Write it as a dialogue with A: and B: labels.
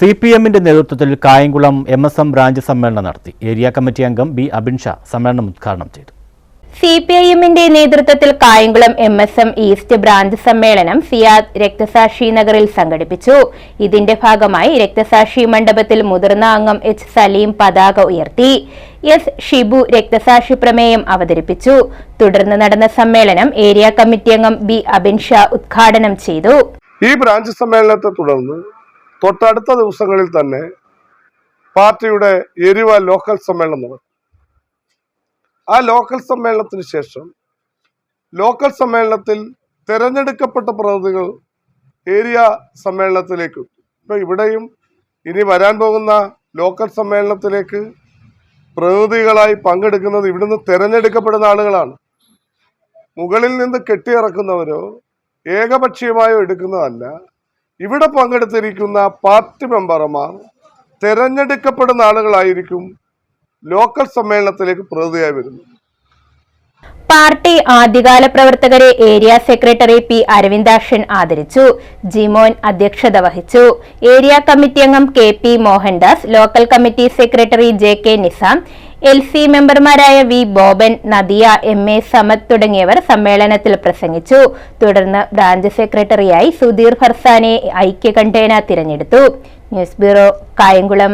A: C P എമ്മിന്റെ നേതൃത്വത്തിൽ Kayamkulam M S M branch സമ്മേളനം നടത്തി. ഏരിയ കമ്മിറ്റി അംഗം ബി അബിൻ ഷാ സമ്മേളനം ഉദ്ഘാടനം ചെയ്തു.
B: സി പി ഐ എമ്മിന്റെ നേതൃത്വത്തിൽ Kayamkulam M S M east branch സമ്മേളനം സിയാദ് രക്തസാക്ഷി നഗറിൽ സംഘടിപ്പിച്ചു. ഇതിന്റെ ഭാഗമായി രക്തസാക്ഷി മണ്ഡപത്തിൽ മുതിർന്ന അംഗം എച്ച് സലീം പതാക ഉയർത്തി. എസ് ഷിബു രക്തസാക്ഷി പ്രമേയം അവതരിപ്പിച്ചു. തുടർന്ന് നടന്ന സമ്മേളനം ഏരിയ കമ്മിറ്റി അംഗം ബി അബിൻ ഷാ ഉദ്ഘാടനം ചെയ്തു.
C: ഈ ബ്രാഞ്ച് സമ്മേളനത്തെ തുടർന്ന് തൊട്ടടുത്ത ദിവസങ്ങളിൽ തന്നെ പാർട്ടിയുടെ എരിവ ലോക്കൽ സമ്മേളനം നടക്കും. ആ ലോക്കൽ സമ്മേളനത്തിന് ശേഷം ലോക്കൽ സമ്മേളനത്തിൽ തിരഞ്ഞെടുക്കപ്പെട്ട പ്രതിനിധികൾ ഏരിയ സമ്മേളനത്തിലേക്ക് ഇപ്പൊ ഇവിടെയും ഇനി വരാൻ പോകുന്ന ലോക്കൽ സമ്മേളനത്തിലേക്ക് പ്രതിനിധികളായി പങ്കെടുക്കുന്നത് ഇവിടുന്ന് തിരഞ്ഞെടുക്കപ്പെടുന്ന ആളുകളാണ്. മുകളിൽ നിന്ന് കെട്ടിയിറക്കുന്നവരോ ഏകപക്ഷീയമായോ എടുക്കുന്നതല്ല. ഇവിടെ പങ്കെടുത്തിരിക്കുന്ന പാർട്ടി മെമ്പർമാർ തിരഞ്ഞെടുക്കപ്പെടുന്ന ആളുകളായിരിക്കും ലോക്കൽ സമ്മേളനത്തിലേക്ക് പ്രതിനിധിയായി വരുന്നത്.
B: പാർട്ടി ആദ്യകാല പ്രവർത്തകരെ ഏരിയ സെക്രട്ടറി പി അരവിന്ദാക്ഷൻ ആദരിച്ചു. ജിമോൻ അധ്യക്ഷത വഹിച്ചു. ഏരിയ കമ്മിറ്റി അംഗം K P Mohandas local committee secretary J K Nizam L C മെമ്പർമാരായ V Boban Nadiya M A Samad തുടങ്ങിയവർ സമ്മേളനത്തിൽ പ്രസംഗിച്ചു. തുടർന്ന് ബ്രാഞ്ച് സെക്രട്ടറിയായി സുധീർ ഫർസാനെ ഐക്യകണ്ഠേന തിരഞ്ഞെടുത്തു. News bureau Kayamkulam.